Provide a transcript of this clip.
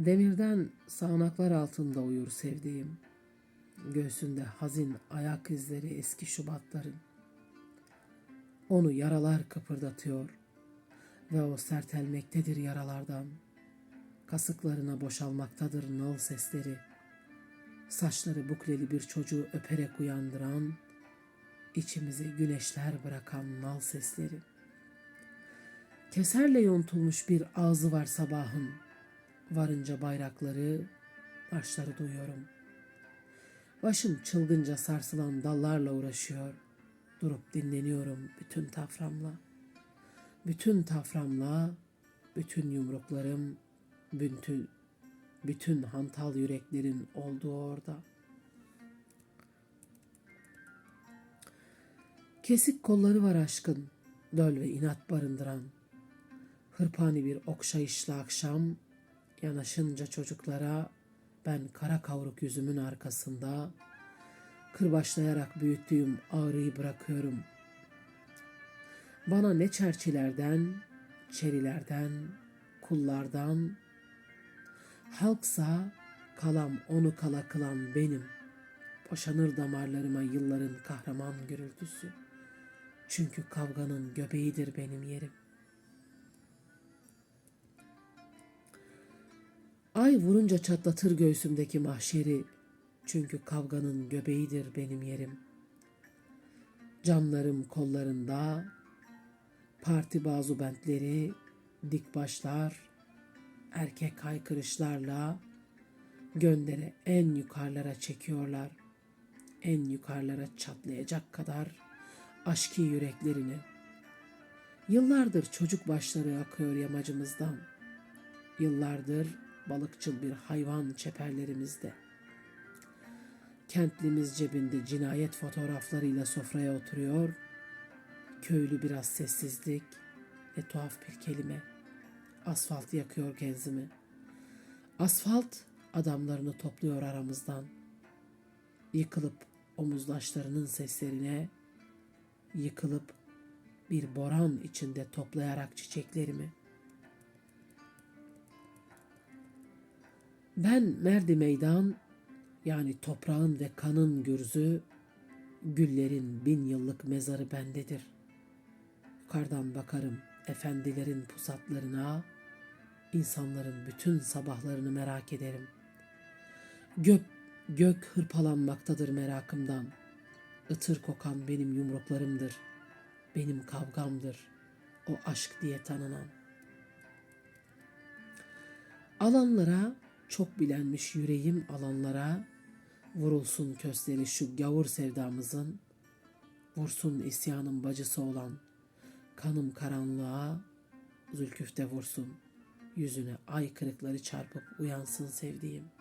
Demirden sağanaklar altında uyur sevdiğim. Göğsünde hazin ayak izleri eski şubatların. Onu yaralar kıpırdatıyor ve o sertelmektedir yaralardan. Kasıklarına boşalmaktadır nal sesleri. Saçları bukleli bir çocuğu öperek uyandıran, içimize güneşler bırakan nal sesleri. Keserle yontulmuş bir ağzı var sabahın. Varınca bayrakları, marşları duyuyorum. Başım çılgınca sarsılan dallarla uğraşıyor. Durup dinleniyorum bütün taframla. Bütün taframla, bütün yumruklarım, bütün, bütün hantal yüreklerin olduğu orada. Kesik kolları var aşkın, döl ve inat barındıran. Hırpani bir okşayışla akşam, yanaşınca çocuklara ben kara kavruk yüzümün arkasında kırbaçlayarak büyüttüğüm ağrıyı bırakıyorum. Bana ne çerçilerden, çerilerden, kullardan, halksa kalam onu kala kılan benim. Boşanır damarlarıma yılların kahraman gürültüsü. Çünkü kavganın göbeğidir benim yerim. Ay vurunca çatlatır göğsümdeki mahşeri. Çünkü kavganın göbeğidir benim yerim. Camlarım kollarında, parti bazu bentleri, dik başlar, erkek haykırışlarla göndere en yukarılara çekiyorlar. En yukarılara çatlayacak kadar aşkı yüreklerini. Yıllardır çocuk başları akıyor yamacımızdan. Yıllardır balıkçıl bir hayvan çeperlerimizde. Kentlimiz cebinde cinayet fotoğraflarıyla sofraya oturuyor. Köylü biraz sessizlik ve tuhaf bir kelime. Asfalt yakıyor genzimi. Asfalt adamlarını topluyor aramızdan. Yıkılıp omuzdaşlarının seslerine, yıkılıp bir boran içinde toplayarak çiçeklerimi.'' Ben merdi meydan yani toprağın ve kanın gürzü, güllerin bin yıllık mezarı bendedir. Yukarıdan bakarım efendilerin pusatlarına, insanların bütün sabahlarını merak ederim. Gök, gök hırpalanmaktadır merakımdan. Itır kokan benim yumruklarımdır. Benim kavgamdır. O aşk diye tanınan. Alanlara çok bilenmiş yüreğim alanlara, vurulsun kösteri şu gavur sevdamızın, vursun isyanın bacısı olan, kanım karanlığa, zülküfte vursun, yüzüne ay kırıkları çarpıp uyansın sevdiğim.''